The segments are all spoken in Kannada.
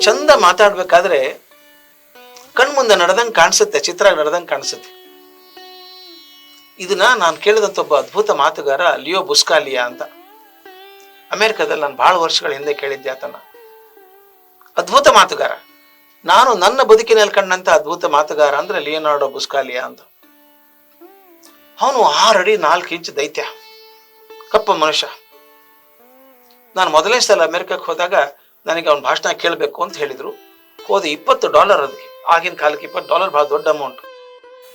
ಚಂದ ಮಾತಾಡ್ಬೇಕಾದ್ರೆ ಕಣ್ಮುಂದೆ ನಡೆದಂಗೆ ಕಾಣಿಸುತ್ತೆ ಚಿತ್ರ ನಡೆದಂಗೆ ಕಾಣಿಸುತ್ತೆ. ಇದನ್ನ ನಾನು ಕೇಳಿದಂತ ಒಬ್ಬ ಅದ್ಭುತ ಮಾತುಗಾರ ಲಿಯೋ ಬುಸ್ಕಾಲಿಯಾ ಅಂತ. ಅಮೆರಿಕದಲ್ಲಿ ನಾನು ಬಹಳ ವರ್ಷಗಳ ಹಿಂದೆ ಕೇಳಿದ್ದೆ ಆತನ. ಅದ್ಭುತ ಮಾತುಗಾರ. ನಾನು ನನ್ನ ಬದುಕಿನಲ್ಲಿ ಕಂಡಂತ ಅದ್ಭುತ ಮಾತುಗಾರ ಅಂದ್ರೆ ಲಿಯೋನಾರ್ಡೋ ಬುಸ್ಕಾಲಿಯಾ ಅಂತ. ಅವನು ಆರಡಿ ನಾಲ್ಕು ಇಂಚ್ ದೈತ್ಯ. ಕಪ್ಪ ಮನುಷ್ಯ. ನಾನು ಮೊದಲನೇ ಸಲ ಅಮೆರಿಕಕ್ಕೆ ಹೋದಾಗ ನನಗೆ ಅವ್ನ ಭಾಷಣ ಕೇಳಬೇಕು ಅಂತ ಹೇಳಿದ್ರು. ಹೋದ ಇಪ್ಪತ್ತು ಡಾಲರ್ ಅದಕ್ಕೆ. ಆಗಿನ ಕಾಲಕ್ಕೆ ಇಪ್ಪತ್ತು ಡಾಲರ್ ಬಹಳ ದೊಡ್ಡ ಅಮೌಂಟ್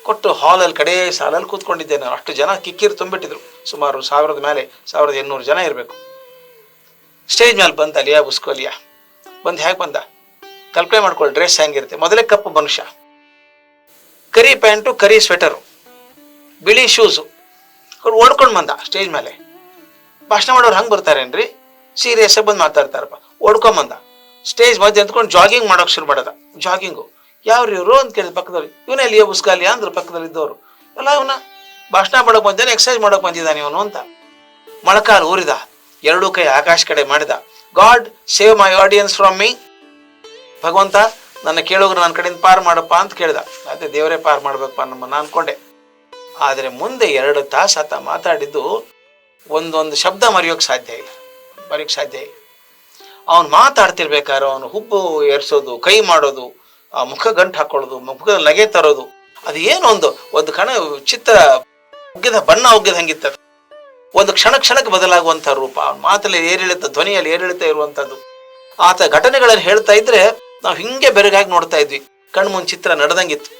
ಕೊಟ್ಟು ಹಾಲಲ್ಲಿ ಕಡೆ ಸಾಲಲ್ಲಿ ಕೂತ್ಕೊಂಡಿದ್ದೆ ನಾನು. ಅಷ್ಟು ಜನ ಕಿಕ್ಕಿರು ತುಂಬಿಟ್ಟಿದ್ರು. ಸುಮಾರು ಸಾವಿರದ ಮೇಲೆ ಸಾವಿರದ ಎಂಟುನೂರು ಜನ ಇರಬೇಕು. ಸ್ಟೇಜ್ ಮೇಲೆ ಬಂದ ಲಿಯಾ ಬುಸ್ಕೋಲಿಯಾ ಬಂದು ಹೇಗೆ ಬಂದ? ಕಲ್ಪನೆ ಮಾಡ್ಕೊಳ್ಳಿ ಡ್ರೆಸ್ ಹೆಂಗಿರುತ್ತೆ ಮೊದಲೇ ಕಪ್ಪು ಮನುಷ್ಯ. ಕರಿ ಪ್ಯಾಂಟು, ಕರಿ ಸ್ವೆಟರು ಬಿಳಿ ಶೂಸು ಅವ್ರು ಓಡ್ಕೊಂಡು ಬಂದ ಸ್ಟೇಜ್ ಮೇಲೆ ಭಾಷಣ ಮಾಡೋರು ಹಂಗೆ ಬರ್ತಾರೇನ್ರಿ? ಸೀರಿಯಸ್ ಬಂದು ಮಾತಾಡ್ತಾರಪ್ಪ. ಓಡ್ಕೊಂಬಂದ. ಸ್ಟೇಜ್ ಮಧ್ಯೆ ಅಂದ್ಕೊಂಡು ಜಾಗಿಂಗ್ ಮಾಡೋಕೆ ಶುರು ಮಾಡದ. ಜಾಗಿಂಗು ಯಾವ್ರು ಇವರು ಅಂತ ಕೇಳಿದ ಪಕ್ಕದಲ್ಲಿ. ಇವನೇ ಲಿಯೋ ಬುಸ್ಕಾಲಿಯಾ ಅಂದ್ರೆ ಪಕ್ಕದಲ್ಲಿ ಇದ್ದವರು. ಎಲ್ಲ ಇವನ ಭಾಷಣ ಮಾಡೋಕೆ ಬಂದೇನೆ ಎಕ್ಸರ್ಸೈಜ್ ಮಾಡೋಕೆ ಬಂದಿದ್ದಾನೆ ಇವನು ಅಂತ. ಮೊಳಕಾಲು ಊರಿದ. ಎರಡೂ ಕೈ ಆಕಾಶ ಕಡೆ ಮಾಡಿದ. God save my audience from me ಭಗವಂತ, ನನ್ನ ಕೇಳೋಗ್ರು ನನ್ನ ಕಡೆಯಿಂದ ಪಾರ್ ಮಾಡಪ್ಪ ಅಂತ ಕೇಳಿದ. ಅದೇ ದೇವರೇ ಪಾರ್ ಮಾಡ್ಬೇಕಪ್ಪ ನಮ್ಮನ್ನ ಅನ್ಕೊಂಡೆ. ಆದರೆ ಮುಂದೆ ಎರಡು ತಾಸು ಆತ ಮಾತಾಡಿದ್ದು ಒಂದೊಂದು ಶಬ್ದ ಮರೆಯೋಕೆ ಸಾಧ್ಯ ಇಲ್ಲ. ಮರೆಯೋಕೆ ಸಾಧ್ಯ ಇಲ್ಲ. ಅವನು ಮಾತಾಡ್ತಿರ್ಬೇಕಾದ್ರೆ ಅವನು ಹುಬ್ಬು ಏರ್ಸೋದು, ಕೈ ಮಾಡೋದು, ಆ ಮುಖ ಗಂಟು ಹಾಕೊಳ್ಳೋದು, ಮುಖದ ನಗೆ ತರೋದು, ಅದು ಏನು ಒಂದು ಒಂದು ಕಣ ಚಿತ್ರ ಉಗ್ಗಿದ ಬಣ್ಣ ಉಗ್ಗಿದ ಹಂಗಿತ್ತ. ಒಂದು ಕ್ಷಣ ಕ್ಷಣಕ್ಕೆ ಬದಲಾಗುವಂಥ ರೂಪ. ಅವನ ಮಾತಲ್ಲಿ ಏರಿಳಿತ, ಧ್ವನಿಯಲ್ಲಿ ಏರಿಳಿತ ಇರುವಂಥದ್ದು. ಆತ ಘಟನೆಗಳನ್ನು ಹೇಳ್ತಾ ಇದ್ರೆ ನಾವು ಹಿಂಗೆ ಬೆರಗಾಗಿ ನೋಡ್ತಾ ಇದ್ವಿ. ಕಣ್ಮುಂದ್ ಚಿತ್ರ ನಡೆದಂಗಿತ್ತು.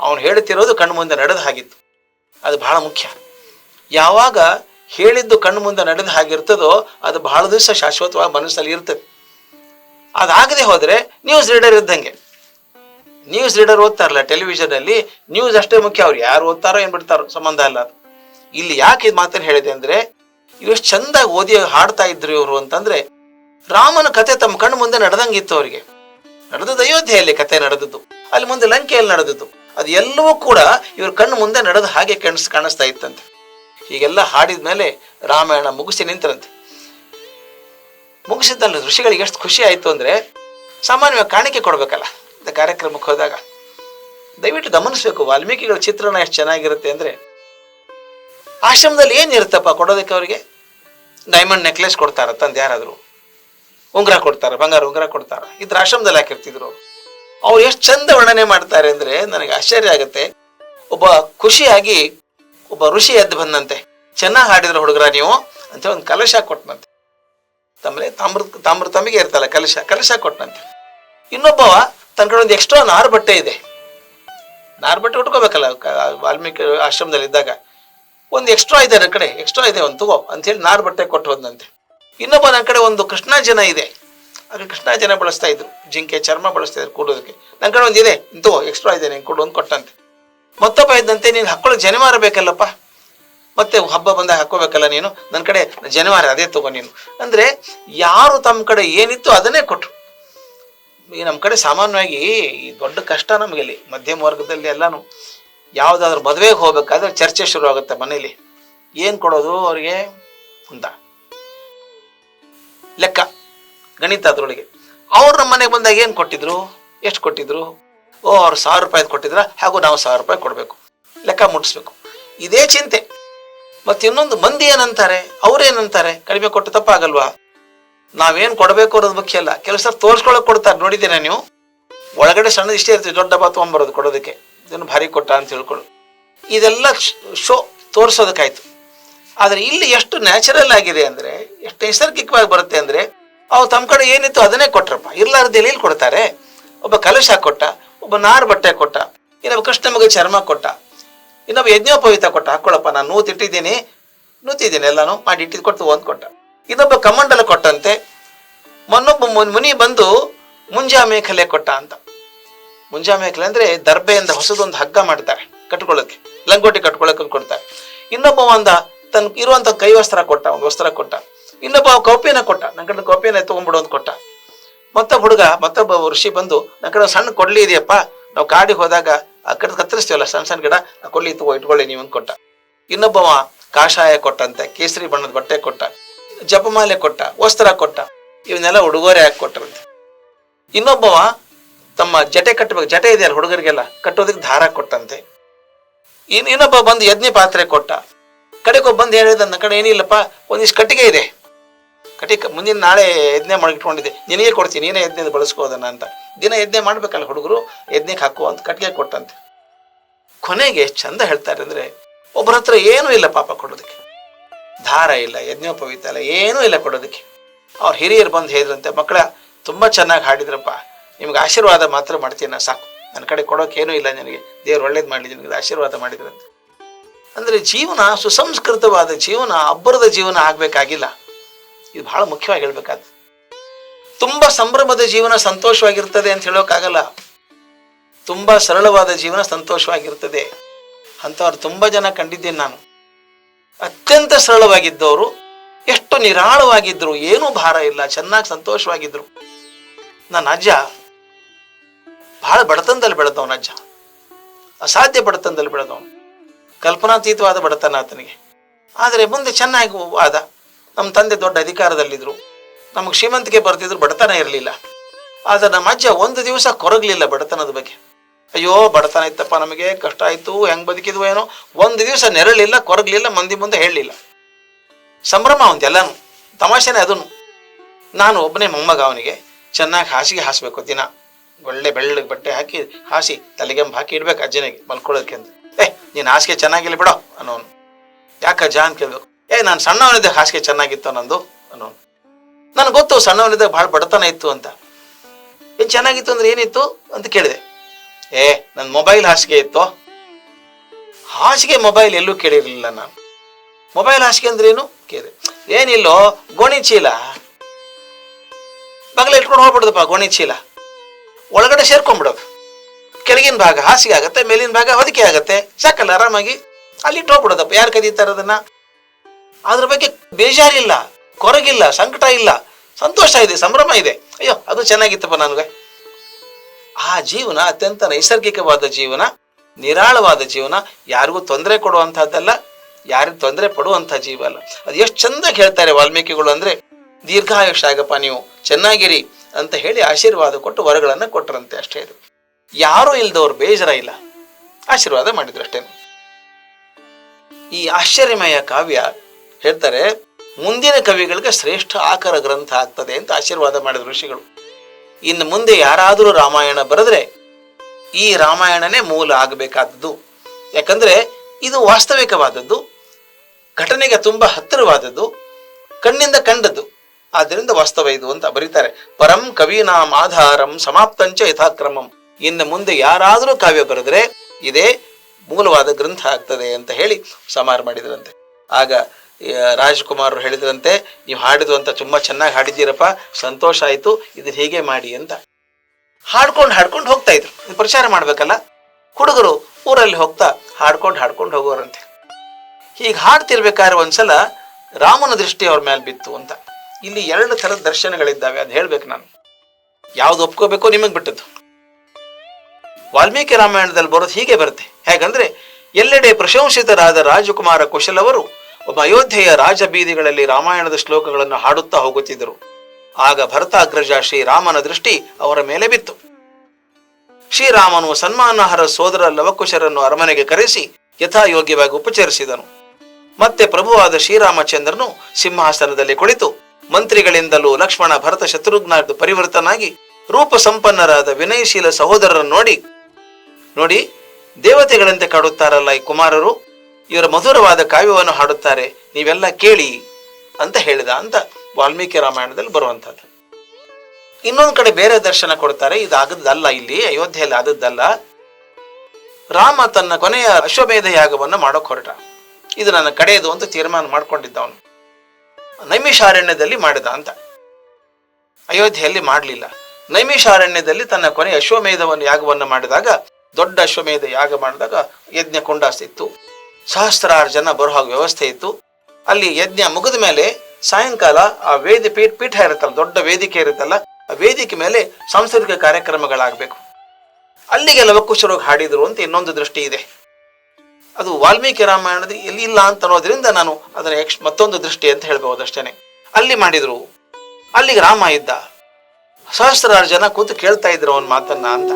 ಅವನು ಹೇಳ್ತಿರೋದು ಕಣ್ಮುಂದೆ ನಡೆದ ಹಾಗಿತ್ತು. ಅದು ಬಹಳ ಮುಖ್ಯ. ಯಾವಾಗ ಹೇಳಿದ್ದು ಕಣ್ಣು ಮುಂದೆ ನಡೆದ ಹಾಗಿರ್ತದೋ ಅದು ಬಹಳ ದಿವಸ ಶಾಶ್ವತವಾಗಿ ಮನಸ್ಸಲ್ಲಿ ಇರ್ತದೆ. ಅದಾಗದೆ ಹೋದ್ರೆ ನ್ಯೂಸ್ ರೀಡರ್ ಇದ್ದಂಗೆ. ನ್ಯೂಸ್ ರೀಡರ್ ಓದ್ತಾರಲ್ಲ ಟೆಲಿವಿಷನ್ ಅಲ್ಲಿ ನ್ಯೂಸ್ ಅಷ್ಟೇ ಮುಖ್ಯ, ಅವ್ರು ಯಾರು ಓದ್ತಾರೋ ಏನ್ ಬಿಡ್ತಾರೋ ಸಂಬಂಧ ಅಲ್ಲ ಇಲ್ಲಿ ಯಾಕೆ ಇದು ಮಾತನ್ನು ಹೇಳಿದೆ ಅಂದ್ರೆ ಇವೆಷ್ಟು ಚಂದಾಗಿ ಓದಿ ಹಾಡ್ತಾ ಇದ್ರು ಇವರು ಅಂತಂದ್ರೆ, ರಾಮನ ಕತೆ ತಮ್ಮ ಕಣ್ಣು ಮುಂದೆ ನಡೆದಂಗಿತ್ತು ಅವರಿಗೆ. ನಡೆದದ್ದು ಅಯೋಧ್ಯೆಯಲ್ಲಿ ಕತೆ ನಡೆದದ್ದು, ಅಲ್ಲಿ ಮುಂದೆ ಲಂಕೆಯಲ್ಲಿ ನಡೆದದ್ದು. ಅದು ಎಲ್ಲವೂ ಕೂಡ ಇವ್ರ ಕಣ್ಣು ಮುಂದೆ ನಡೆದ ಹಾಗೆ ಕಣ್ಸ್, ಕಾಣಿಸ್ತಾ ಇತ್ತಂತೆ. ಹೀಗೆಲ್ಲ ಹಾಡಿದ ಮೇಲೆ ರಾಮಾಯಣ ಮುಗಿಸಿ ನಿಂತರಂತೆ. ಮುಗಿಸಿದ್ದಲ್ಲಿ ಋಷಿಗಳಿಗೆ ಎಷ್ಟು ಖುಷಿ ಆಯ್ತು ಅಂದ್ರೆ ಸಾಮಾನ್ಯವಾಗಿ ಕಾಣಿಕೆ ಕೊಡಬೇಕಲ್ಲ ಇಂಥ ಕಾರ್ಯಕ್ರಮಕ್ಕೆ ಹೋದಾಗ. ದಯವಿಟ್ಟು ಗಮನಿಸಬೇಕು, ವಾಲ್ಮೀಕಿಗಳ ಚಿತ್ರಣ ಎಷ್ಟು ಚೆನ್ನಾಗಿರುತ್ತೆ ಅಂದ್ರೆ ಆಶ್ರಮದಲ್ಲಿ ಏನಿರುತ್ತಪ್ಪ ಕೊಡೋದಕ್ಕೆ ಅವರಿಗೆ? ಡೈಮಂಡ್ ನೆಕ್ಲೆಸ್ ಕೊಡ್ತಾರ ತಂದು ಯಾರಾದರೂ? ಉಂಗುರ ಕೊಡ್ತಾರೆ, ಬಂಗಾರ ಉಂಗುರ ಕೊಡ್ತಾರೆ? ಇದ್ರ ಆಶ್ರಮದಲ್ಲಿ ಹಾಕಿರ್ತಿದ್ರು ಅವ್ರು ಎಷ್ಟು ಚಂದ ವರ್ಣನೆ ಮಾಡ್ತಾರೆ ಅಂದ್ರೆ ನನಗೆ ಆಶ್ಚರ್ಯ ಆಗುತ್ತೆ. ಒಬ್ಬ ಖುಷಿಯಾಗಿ ಒಬ್ಬ ಋಷಿ ಎದ್ದು ಬಂದಂತೆ, ಚೆನ್ನಾಗಿ ಹಾಡಿದ್ರೆ ಹುಡುಗರ ನೀವು ಅಂತ ಒಂದು ಕಲಶ ಕೊಟ್ಟನಂತೆ ತಮ್ಮಲೆ ತಾಮ್ರ ತಾಮ್ರ ತಮಗೆ ಇರ್ತಲ್ಲ ಕಲಶ ಕಲಶ ಕೊಟ್ಟನಂತೆ ಇನ್ನೊಬ್ಬವ ತನ್ನ ಕಡೆ ಒಂದು ಎಕ್ಸ್ಟ್ರಾ ನಾರು ಬಟ್ಟೆ ಇದೆ. ನಾರು ಬಟ್ಟೆ ಉಟ್ಕೋಬೇಕಲ್ಲ ವಾಲ್ಮೀಕಿ ಆಶ್ರಮದಲ್ಲಿ ಇದ್ದಾಗ. ಒಂದು ಎಕ್ಸ್ಟ್ರಾ ಇದೆ ನನ್ನ ಕಡೆ ಎಕ್ಸ್ಟ್ರಾ ಇದೆ ಒಂದು ತಗೋ ಅಂತ ಹೇಳಿ ನಾರು ಬಟ್ಟೆ ಕೊಟ್ಟು ಹೋದಂತೆ ಇನ್ನೊಬ್ಬ ನನ್ನ ಕಡೆ ಒಂದು ಕೃಷ್ಣಾಜನ ಇದೆ. ಅದು ಕೃಷ್ಣ ಜನ ಬಳಸ್ತಾ ಇದ್ರು. ಜಿಂಕೆ, ಚರ್ಮ ಬಳಸ್ತಾ ಇದ್ರು ಕೂಡೋದಕ್ಕೆ. ನನ್ನ ಕಡೆ ಒಂದು ಇದೆ ಇಂತೋ ಎಕ್ಸ್ಟ್ರಾ ಇದೆ, ನೀನು ಕೊಡು ಒಂದು ಕೊಟ್ಟಂತೆ. ಮತ್ತೊಬ್ಬ ಇದ್ದಂತೆ ನೀನು ಹಾಕೊಳ್ಳೋ ಜನಿವಾರ ಬೇಕಲ್ಲಪ್ಪ ಮತ್ತೆ ಹಬ್ಬ ಬಂದಾಗ ಹಾಕೋಬೇಕಲ್ಲ ನೀನು? ನನ್ನ ಕಡೆ ಜನಿವಾರ ಅದೇ ತಗೋ ನೀನು. ಅಂದ್ರೆ ಯಾರು ತಮ್ಮ ಕಡೆ ಏನಿತ್ತು ಅದನ್ನೇ ಕೊಟ್ರು. ಈ ನಮ್ಮ ಕಡೆ ಸಾಮಾನ್ಯವಾಗಿ ಈ ದೊಡ್ಡ ಕಷ್ಟ ನಮಗೆ ಇಲ್ಲಿ ಮಧ್ಯಮ ವರ್ಗದಲ್ಲಿ ಎಲ್ಲಾನು. ಯಾವುದಾದ್ರೂ ಮದುವೆಗೆ ಹೋಗ್ಬೇಕಾದ್ರೆ ಚರ್ಚೆ ಶುರು ಆಗುತ್ತೆ ಮನೇಲಿ. ಏನು ಕೊಡೋದು ಅವ್ರಿಗೆ? ಅಂತ ಲೆಕ್ಕ, ಗಣಿತ ಅದ್ರೊಳಗೆ. ಅವ್ರು ನಮ್ಮ ಮನೆಗೆ ಬಂದಾಗ ಏನು ಕೊಟ್ಟಿದ್ರು? ಎಷ್ಟು ಕೊಟ್ಟಿದ್ರು? ಓ, ಅವ್ರು ಸಾವಿರ ರೂಪಾಯಿ ಕೊಟ್ಟಿದ್ರ ಹಾಗೂ ನಾವು ಸಾವಿರ ರೂಪಾಯಿ ಕೊಡಬೇಕು. ಲೆಕ್ಕ ಮುಟ್ಟಿಸ್ಬೇಕು ಇದೇ ಚಿಂತೆ. ಮತ್ತೆ ಇನ್ನೊಂದು ಮಂದಿ ಏನಂತಾರೆ? ಅವ್ರೇನಂತಾರೆ ಕಡಿಮೆ ಕೊಟ್ಟು ತಪ್ಪಾಗಲ್ವಾ? ನಾವೇನು ಕೊಡಬೇಕು ಅನ್ನೋದು ಮುಖ್ಯ ಅಲ್ಲ. ಕೆಲಸ ತೋರಿಸ್ಕೊಳ್ಳೋಕೆ ಕೊಡ್ತಾರೆ. ನೋಡಿದ್ದೀರಾ ನೀವು? ಒಳಗಡೆ ಸಣ್ಣದು ಇಷ್ಟೇ ಇರ್ತೀವಿ. ದೊಡ್ಡ ಬಾತ್ ತೊಗೊಂಬರೋದು ಕೊಡೋದಕ್ಕೆ. ಇದನ್ನು ಭಾರಿ ಕೊಟ್ಟ ಅಂತ ತಿಳ್ಕೊಳ್ಳು ಇದೆಲ್ಲ ಶೋ ತೋರಿಸೋದಕ್ಕಾಯ್ತು. ಆದರೆ ಇಲ್ಲಿ ಎಷ್ಟು ನ್ಯಾಚುರಲ್ ಆಗಿದೆ ಅಂದರೆ, ಎಷ್ಟು ನೈಸರ್ಗಿಕವಾಗಿ ಬರುತ್ತೆ ಅಂದರೆ, ಅವು ತಮ್ಮ ಕಡೆ ಏನಿತ್ತು ಅದನ್ನೇ ಕೊಟ್ರಪ್ಪ. ಇರ್ಲಾರ್ದು ಎಲ್ಲಿ ಕೊಡ್ತಾರೆ. ಒಬ್ಬ ಕಲಶ ಕೊಟ್ಟ. ಒಬ್ಬ ನಾರು ಬಟ್ಟೆ ಕೊಟ್ಟ, ಇನ್ನೊಬ್ಬ ಕೃಷ್ಣ ಮಗ ಚರ್ಮ ಕೊಟ್ಟ, ಇನ್ನೊಬ್ಬ ಯಜ್ಞೋಪವೀತ ಕೊಟ್ಟ ಹಾಕೊಳ್ಳಪ್ಪ ನಾನು ನೂತಿಟ್ಟಿದ್ದೀನಿ, ನೂತಿದ್ದೀನಿ ಎಲ್ಲಾನು ಮಾಡಿ ಇಟ್ಟಿದ್ ಕೊಟ್ಟು ಒಂದು ಕೊಟ್ಟ. ಇನ್ನೊಬ್ಬ ಕಮಂಡಲ ಕೊಟ್ಟಂತೆ ಮೊನ್ನೊಬ್ಬ ಮುನ್- ಬಂದು ಮುಂಜಾ ಮೇಖಲೆ ಕೊಟ್ಟ ಅಂತ. ಮುಂಜಾ ಮೇಖಲೆ ಅಂದ್ರೆ ದರ್ಬೆಯಿಂದ ಹೊಸದೊಂದು ಹಗ್ಗ ಮಾಡ್ತಾರೆ ಕಟ್ಕೊಳ್ಳೋಕೆ ಲಂಗೋಟಿ ಕಟ್ಕೊಳ್ಳೋಕೆ ಕೊಡ್ತಾರೆ. ಇನ್ನೊಬ್ಬ ಒಂದ ತನ್ ಇರುವಂತ ಕೈ ವಸ್ತ್ರ ಕೊಟ್ಟ, ಒಂದು ವಸ್ತ್ರ ಕೊಟ್ಟ. ಇನ್ನೊಬ್ಬ ಕೌಪಿನ ಕೊಟ್ಟ ನನ್ನ ಕಡೆ ಕೌಪಿನ ತಗೊಂಡ್ಬಿಡು ಅಂತ ಕೊಟ್ಟ. ಮತ್ತೊಬ್ಬ ಹುಡುಗ, ಮತ್ತೊಬ್ಬ ಋಷಿ ಬಂದು ನನ್ನ ಕಡೆ ಸಣ್ಣ ಕೊಡ್ಲಿ ಇದೆಯಪ್ಪ, ನಾವು ಕಾಡಿಗೆ ಹೋದಾಗ ಆ ಕಡೆ ಕತ್ತರಿಸ್ತೀವಲ್ಲ ಸಣ್ಣ ಸಣ್ಣ ಗಿಡ ಕೊಡ್ಲಿ ತಗೋ ಇಟ್ಕೊಳ್ಳಿ ನೀವು ಕೊಟ್ಟ. ಇನ್ನೊಬ್ಬವ ಕಾಷಾಯ ಕೊಟ್ಟಂತೆ, ಕೇಸರಿ ಬಣ್ಣದ ಬಟ್ಟೆ ಕೊಟ್ಟ, ಜಪಮಾಲೆ ಕೊಟ್ಟ, ವಸ್ತ್ರ ಕೊಟ್ಟ, ಇವನ್ನೆಲ್ಲ ಉಡುಗೊರೆ ಹಾಕಿ ಕೊಟ್ಟರಂತೆ. ಇನ್ನೊಬ್ಬವ ತಮ್ಮ ಜಟೆ ಕಟ್ಟಬೇಕು ಜಟೆ ಇದೆಯಲ್ಲ ಹುಡುಗರಿಗೆಲ್ಲ, ಕಟ್ಟೋದಕ್ಕೆ ದಾರ ಕೊಟ್ಟಂತೆ. ಇನ್, ಇನ್ನೊಬ್ಬ ಬಂದು ಯಜ್ಞ ಪಾತ್ರೆ ಕೊಟ್ಟ. ಕಡೆಗೊಬ್ಬ ಬಂದು ಹೇಳಿದ ನನ್ನ ಕಡೆ ಏನಿಲ್ಲಪ್ಪ, ಒಂದಿಷ್ಟು ಕಟ್ಟಿಗೆ ಇದೆ. ಕಟ್ಟಿಗೆ ಮುಂದಿನ ನಾಳೆ ಯಜ್ಞ ಮಾಡಿಟ್ಕೊಂಡಿದ್ದೆ. ನಿನಗೆ ಕೊಡ್ತೀನಿ, ನೀನೇ ಯಜ್ಞದ ಬಳಸ್ಕೋದನ್ನ ಅಂತ. ದಿನ ಯಜ್ಞೆ ಮಾಡ್ಬೇಕಲ್ಲ ಹುಡುಗರು, ಯಜ್ಞಕ್ಕೆ ಹಾಕುವ ಅಂತ ಕಟ್ಟಿಗೆ ಕೊಟ್ಟಂತೆ. ಕೊನೆಗೆ ಚಂದ ಹೇಳ್ತಾರೆ ಅಂದ್ರೆ ಒಬ್ಬರ ಹತ್ರ ಏನೂ ಇಲ್ಲ ಪಾಪ ಕೊಡೋದಕ್ಕೆ. ದಾರ ಇಲ್ಲ, ಯಜ್ಞೋಪವೀತ ಇಲ್ಲ, ಏನೂ ಇಲ್ಲ ಕೊಡೋದಕ್ಕೆ. ಅವ್ರ ಹಿರಿಯರು ಬಂದು ಹೇಳಿದ್ರಂತೆ, ಮಕ್ಕಳ, ತುಂಬ ಚೆನ್ನಾಗಿ ಹಾಡಿದ್ರಪ್ಪ. ನಿಮ್ಗೆ ಆಶೀರ್ವಾದ ಮಾತ್ರ ಮಾಡ್ತೀನಿ ನಾ, ಸಾಕು. ನನ್ನ ಕಡೆ ಕೊಡೋಕೆ ಏನೂ ಇಲ್ಲ ನನಗೆ. ದೇವ್ರು ಒಳ್ಳೇದು ಮಾಡಲಿ, ನಿಮಗೆ ಆಶೀರ್ವಾದ ಮಾಡಿದ್ರಂತೆ. ಅಂದರೆ ಜೀವನ ಸುಸಂಸ್ಕೃತವಾದ ಜೀವನ, ಅಬ್ಬರದ ಜೀವನ ಆಗಬೇಕಾಗಿಲ್ಲ. ಇದು ಬಹಳ ಮುಖ್ಯವಾಗಿ ಹೇಳ್ಬೇಕಾದ ತುಂಬಾ ಸಂಭ್ರಮದ ಜೀವನ ಸಂತೋಷವಾಗಿರ್ತದೆ ಅಂತ ಹೇಳೋಕ್ಕಾಗಲ್ಲ. ತುಂಬಾ ಸರಳವಾದ ಜೀವನ ಸಂತೋಷವಾಗಿರ್ತದೆ. ಅಂಥವ್ರು ತುಂಬ ಜನ ಕಂಡಿದ್ದೇನೆ ನಾನು. ಅತ್ಯಂತ ಸರಳವಾಗಿದ್ದವರು, ಎಷ್ಟು ನಿರಾಳವಾಗಿದ್ರು, ಏನೂ ಭಾರ ಇಲ್ಲ, ಚೆನ್ನಾಗಿ ಸಂತೋಷವಾಗಿದ್ರು. ನನ್ನ ಅಜ್ಜ ಬಹಳ ಬಡತನದಲ್ಲಿ ಬೆಳೆದವನ ಅಜ್ಜ. ಅಸಾಧ್ಯ ಬಡತನದಲ್ಲಿ ಬೆಳೆದವನು. ಕಲ್ಪನಾತೀತವಾದ ಬಡತನ ಆತನಿಗೆ. ಆದರೆ ಮುಂದೆ ಚೆನ್ನಾಗಿ ಆದ. ನಮ್ಮ ತಂದೆ ದೊಡ್ಡ ಅಧಿಕಾರದಲ್ಲಿದ್ದರು ನಮಗೆ ಶ್ರೀಮಂತಿಕೆ ಬರ್ತಿದ್ರು ಬಡತನ ಇರಲಿಲ್ಲ. ಆದರೆ ನಮ್ಮ ಅಜ್ಜ ಒಂದು ದಿವಸ ಕೊರಗಲಿಲ್ಲ ಬಡತನದ ಬಗ್ಗೆ. ಅಯ್ಯೋ, ಬಡತನ ಇತ್ತಪ್ಪ ನಮಗೆ, ಕಷ್ಟ ಆಯಿತು, ಹೆಂಗೆ ಬದುಕಿದ್ವು ಏನೋ. ಒಂದು ದಿವಸ ನೆರಳಿಲ್ಲ, ಕೊರಗಲಿಲ್ಲ, ಮಂದಿ ಮುಂದೆ ಹೇಳಲಿಲ್ಲ. ಸಂಭ್ರಮ ಅವಂತೆಲ್ಲನೂ ತಮಾಷೆನೇ ಅದನ್ನು ನಾನು ಒಬ್ಬನೇ ಮೊಮ್ಮಗ ಅವನಿಗೆ, ಚೆನ್ನಾಗಿ ಹಾಸಿಗೆ ಹಾಸಬೇಕು ದಿನ. ಒಳ್ಳೆ ಬೆಳ್ಳಗೆ ಬಟ್ಟೆ ಹಾಕಿ, ಹಾಸಿ, ತಲೆಗೆಂಬ ಹಾಕಿ ಇಡ್ಬೇಕು ಅಜ್ಜನಿಗೆ ಮಲ್ಕೊಳ್ಳೋದಕ್ಕೆ ಅಂತ ಏ, ನೀನು ಹಾಸಿಗೆ ಚೆನ್ನಾಗಿಲ್ಲ ಬಿಡೋ, ಅನ್ನೋನು. ಯಾಕಜ್ಜ ಅಂತ ಕೇಳ್ಬೇಕು? ಏ, ನಾನು ಸಣ್ಣವನಿದ್ದಾಗ ಹಾಸಿಗೆ ಚೆನ್ನಾಗಿತ್ತು ನಂದು. ಅನ್ನೋನು ನನಗೆ ಗೊತ್ತು, ಸಣ್ಣವನಿದ್ದಾಗ ಭಾಳ ಬಡತನ ಇತ್ತು ಅಂತ. ಏನು ಚೆನ್ನಾಗಿತ್ತು ಅಂದ್ರೆ ಏನಿತ್ತು ಅಂತ ಕೇಳಿದೆ. ಏ ನನ್ನ ಮೊಬೈಲ್ ಹಾಸಿಗೆ ಇತ್ತು. ಹಾಸಿಗೆ ಮೊಬೈಲ್ ಎಲ್ಲೂ ಕೇಳಿರಲಿಲ್ಲ ನಾನು. ಮೊಬೈಲ್ ಹಾಸಿಗೆ ಅಂದ್ರೆ ಏನು? ಕೇಳಿದೆ. ಏನಿಲ್ಲೋ, ಗೋಣಿ ಚೀಲ. ಬಗಲ ಇಟ್ಕೊಂಡು ಹೋಗ್ಬಿಡುದಪ್ಪ, ಗೋಣಿ ಚೀಲ. ಒಳಗಡೆ ಸೇರ್ಕೊಂಡ್ಬಿಡೋದು ಕೆಳಗಿನ ಭಾಗ ಹಾಸಿಗೆ ಆಗುತ್ತೆ, ಮೇಲಿನ ಭಾಗ ಹೊದಿಕೆ ಆಗುತ್ತೆ. ಸಾಕಲ್ಲ, ಆರಾಮಾಗಿ. ಅಲ್ಲಿ ಇಟ್ಟು ಹೋಗ್ಬಿಡೋದಪ್ಪ. ಯಾರು ಕದೀತಾರ ಅದನ್ನ ಅದ್ರ ಬಗ್ಗೆ ಬೇಜಾರಿಲ್ಲ, ಕೊರಗಿಲ್ಲ, ಸಂಕಟ ಇಲ್ಲ, ಸಂತೋಷ ಇದೆ, ಸಂಭ್ರಮ ಇದೆ. ಅಯ್ಯೋ, ಅದು ಚೆನ್ನಾಗಿತ್ತಪ್ಪ ನನಗೆ. ಆ ಜೀವನ ಅತ್ಯಂತ ನೈಸರ್ಗಿಕವಾದ ಜೀವನ, ನಿರಾಳವಾದ ಜೀವನ, ಯಾರಿಗೂ ತೊಂದರೆ ಕೊಡುವಂತಹದ್ದಲ್ಲ, ಯಾರಿಗೂ ತೊಂದರೆ ಪಡುವಂಥ ಜೀವ ಅಲ್ಲ. ಅದು ಎಷ್ಟು ಚಂದಾಗಿ ಹೇಳ್ತಾರೆ ವಾಲ್ಮೀಕಿಗಳು ಅಂದ್ರೆ ದೀರ್ಘಾಯುಷ ಆಗಪ್ಪ ನೀವು, ಚೆನ್ನಾಗಿರಿ ಅಂತ ಹೇಳಿ ಆಶೀರ್ವಾದ ಕೊಟ್ಟು ವರಗಳನ್ನ ಕೊಟ್ಟರಂತೆ ಅಷ್ಟೇ ಇದು. ಯಾರೂ ಇಲ್ದವ್ರು ಬೇಜಾರ ಇಲ್ಲ. ಆಶೀರ್ವಾದ ಮಾಡಿದ್ರು ಅಷ್ಟೇ ಈ ಆಶ್ಚರ್ಯಮಯ ಕಾವ್ಯ ಹೇಳ್ತಾರೆ, ಮುಂದಿನ ಕವಿಗಳಿಗೆ ಶ್ರೇಷ್ಠ ಆಕರ ಗ್ರಂಥ ಆಗ್ತದೆ ಅಂತ ಆಶೀರ್ವಾದ ಮಾಡಿದ ಋಷಿಗಳು. ಇನ್ನು ಮುಂದೆ ಯಾರಾದರೂ ರಾಮಾಯಣ ಬರೆದ್ರೆ, ಈ ರಾಮಾಯಣನೇ ಮೂಲ ಆಗಬೇಕಾದದ್ದು. ಯಾಕಂದ್ರೆ, ಇದು ವಾಸ್ತವಿಕವಾದದ್ದು, ಘಟನೆಗೆ ತುಂಬ ಹತ್ತಿರವಾದದ್ದು, ಕಣ್ಣಿಂದ ಕಂಡದ್ದು. ಆದ್ದರಿಂದ ವಾಸ್ತವ ಇದು ಅಂತ ಬರೀತಾರೆ. ಪರಂ ಕವೀನಾಮ್ ಆಧಾರಂ ಸಮಾಪ್ತಂಚ ಯಥಾಕ್ರಮಂ. ಇನ್ನು ಮುಂದೆ ಯಾರಾದರೂ ಕಾವ್ಯ ಬರೆದ್ರೆ, ಇದೇ ಮೂಲವಾದ ಗ್ರಂಥ ಆಗ್ತದೆ ಅಂತ ಹೇಳಿ ಸಮಾರ ಮಾಡಿದ್ರಂತೆ. ಆಗ ರಾಜ್ಕುಮಾರ್ ಹೇಳಿದ್ರಂತೆ, ನೀವು ಹಾಡಿದು ಅಂತ ತುಂಬಾ ಚೆನ್ನಾಗಿ ಹಾಡಿದ್ದೀರಪ್ಪ, ಸಂತೋಷ ಆಯ್ತು, ಇದನ್ನ ಹೀಗೆ ಮಾಡಿ ಅಂತ. ಹಾಡ್ಕೊಂಡು ಹಾಡ್ಕೊಂಡು ಹೋಗ್ತಾ ಇದ್ರು. ಇದು ಪ್ರಚಾರ ಮಾಡ್ಬೇಕಲ್ಲ? ಹುಡುಗರು ಊರಲ್ಲಿ ಹೋಗ್ತಾ ಹಾಡ್ಕೊಂಡು ಹಾಡ್ಕೊಂಡು ಹೋಗೋರಂತೆ ಹೀಗೆ ಹಾಡ್ತಿರ್ಬೇಕಾದ್ರೆ ಒಂದ್ಸಲ ರಾಮನ ದೃಷ್ಟಿ ಅವ್ರ ಮೇಲೆ ಬಿತ್ತು ಅಂತ. ಇಲ್ಲಿ ಎರಡು ಥರದ ದರ್ಶನಗಳಿದ್ದಾವೆ ಅದು ಹೇಳ್ಬೇಕು ನಾನು. ಯಾವ್ದು ಒಪ್ಕೋಬೇಕು ನಿಮಗೆ ಬಿಟ್ಟದ್ದು. ವಾಲ್ಮೀಕಿ ರಾಮಾಯಣದಲ್ಲಿ ಬರೋದು ಹೀಗೆ ಬರುತ್ತೆ. ಹೇಗಂದ್ರೆ, ಎಲ್ಲೆಡೆ ಪ್ರಶಂಸಿತರಾದ ರಾಜಕುಮಾರ ಕುಶಲವರು ಒಬ್ಬ ಅಯೋಧ್ಯೆಯ ರಾಜಬೀದಿಗಳಲ್ಲಿ ರಾಮಾಯಣದ ಶ್ಲೋಕಗಳನ್ನು ಹಾಡುತ್ತಾ ಹೋಗುತ್ತಿದ್ದರು. ಆಗ ಭರತಾಗ್ರಜ ಶ್ರೀರಾಮನ ದೃಷ್ಟಿ ಅವರ ಮೇಲೆ ಬಿತ್ತು. ಶ್ರೀರಾಮನು ಸನ್ಮಾನಾರ್ಹ ಸೋದರ ಲವಕುಶರನ್ನು ಅರಮನೆಗೆ ಕರೆಸಿ ಯಥಾಯೋಗ್ಯವಾಗಿ ಉಪಚರಿಸಿದನು. ಮತ್ತೆ ಪ್ರಭುವಾದ ಶ್ರೀರಾಮಚಂದ್ರನು ಸಿಂಹಾಸನದಲ್ಲಿ ಕುಳಿತು ಮಂತ್ರಿಗಳಿಂದಲೂ ಲಕ್ಷ್ಮಣ ಭರತ ಶತ್ರುಘ್ನ ಪರಿವರ್ತನಾಗಿ ರೂಪ ಸಂಪನ್ನರಾದ ವಿನಯಶೀಲ ಸಹೋದರರನ್ನು ನೋಡಿ ನೋಡಿ, ದೇವತೆಗಳಂತೆ ಕಾಡುತ್ತಾರಲ್ಲ ಈ ಕುಮಾರರು? ಇವರ ಮಧುರವಾದ ಕಾವ್ಯವನ್ನು ಹಾಡುತ್ತಾರೆ, ನೀವೆಲ್ಲ ಕೇಳಿ ಅಂತ ಹೇಳಿದ ಅಂತ ವಾಲ್ಮೀಕಿ ರಾಮಾಯಣದಲ್ಲಿ ಬರುವಂಥದ್ದು. ಇನ್ನೊಂದು ಕಡೆ ಬೇರೆ ದರ್ಶನ ಕೊಡ್ತಾರೆ ಇದು ಆಗದ್ದಲ್ಲ ಇಲ್ಲಿ, ಅಯೋಧ್ಯೆಯಲ್ಲಿ ಆದದ್ದಲ್ಲ. ರಾಮ ತನ್ನ ಕೊನೆಯ ಅಶ್ವಮೇಧ ಯಾಗವನ್ನು ಮಾಡೋಕ್ ಹೊರಟ ಇದು ನನ್ನ ಕಡೆಯದು ಅಂತ ತೀರ್ಮಾನ ಮಾಡ್ಕೊಂಡಿದ್ದವನು. ನೈಮಿಷಾರಣ್ಯದಲ್ಲಿ ಮಾಡಿದ ಅಂತ. ಅಯೋಧ್ಯೆಯಲ್ಲಿ ಮಾಡಲಿಲ್ಲ. ನೈಮಿಷಾರಣ್ಯದಲ್ಲಿ ತನ್ನ ಕೊನೆಯ ಅಶ್ವಮೇಧವನ್ನು ಯಾಗವನ್ನು ಮಾಡಿದಾಗ, ದೊಡ್ಡ ಅಶ್ವಮೇಧ ಯಾಗ ಮಾಡಿದಾಗ ಯಜ್ಞ ಕೊಂಡಾಸ್ತಿತ್ತು ಸಹಸ್ರಾರು ಜನ ಬರೋ ಹಾಗೆ ವ್ಯವಸ್ಥೆ ಇತ್ತು. ಅಲ್ಲಿ ಯಜ್ಞ ಮುಗಿದ ಮೇಲೆ ಸಾಯಂಕಾಲ ಆ ವೇದಿ ಪೀಠ ಪೀಠ ಇರುತ್ತಲ್ಲ, ದೊಡ್ಡ ವೇದಿಕೆ ಇರುತ್ತಲ್ಲ, ಆ ವೇದಿಕೆ ಮೇಲೆ ಸಾಂಸ್ಕೃತಿಕ ಕಾರ್ಯಕ್ರಮಗಳಾಗಬೇಕು. ಅಲ್ಲಿಗೆ ಲವಕುಶರೋಗಿ ಹಾಡಿದ್ರು ಅಂತ ಇನ್ನೊಂದು ದೃಷ್ಟಿ ಇದೆ. ಅದು ವಾಲ್ಮೀಕಿ ರಾಮಾಯಣದ ಎಲ್ಲಿ ಇಲ್ಲ ಅಂತ ಅನ್ನೋದ್ರಿಂದ ನಾನು ಅದನ್ನ ಮತ್ತೊಂದು ದೃಷ್ಟಿ ಅಂತ ಹೇಳ್ಬಹುದು ಅಷ್ಟೇನೆ ಅಲ್ಲಿ ಮಾಡಿದ್ರು. ಅಲ್ಲಿಗೆ ರಾಮ ಇದ್ದ. ಸಹಸ್ರಾರು ಜನ ಕೂತು ಕೇಳ್ತಾ ಇದ್ರು ಅವನ ಮಾತನ್ನ ಅಂತ.